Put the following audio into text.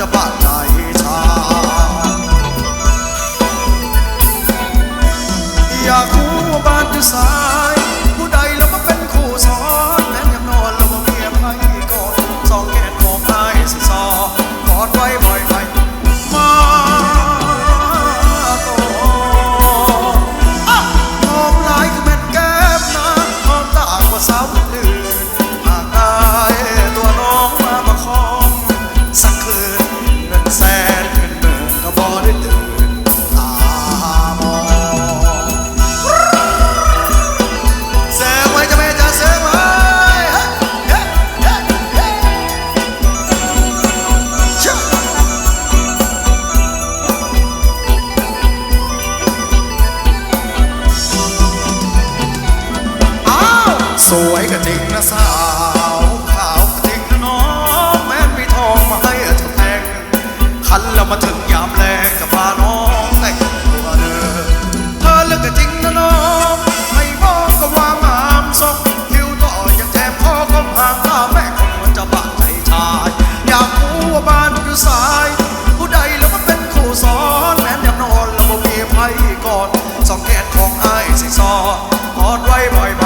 จะบานใดชา อยากรู้ว่าบ้านจะสา วยกระดิ่งนะสาวขาวกระดิ่งนะน้องแม้นมีทองมาให้เธอแต่งคันแล้วมาถึงยามแรงจะพาน้องแต่งตัวเดินเธอเลือกกระดิ่งนะน้องไม่มองก็ว่างามซอกคิ้วต่อยังแถมคอก็พางตาแม่คนควรจะบาดใจชายอยากรู้ว่าบ้านอยู่สายผู้ใดแล้วมันเป็นคู่สอนแม้นยามนอนแล้วบ่มีไผก่อนสองแขนของอ้ายสิซอนอดไว้บ่อย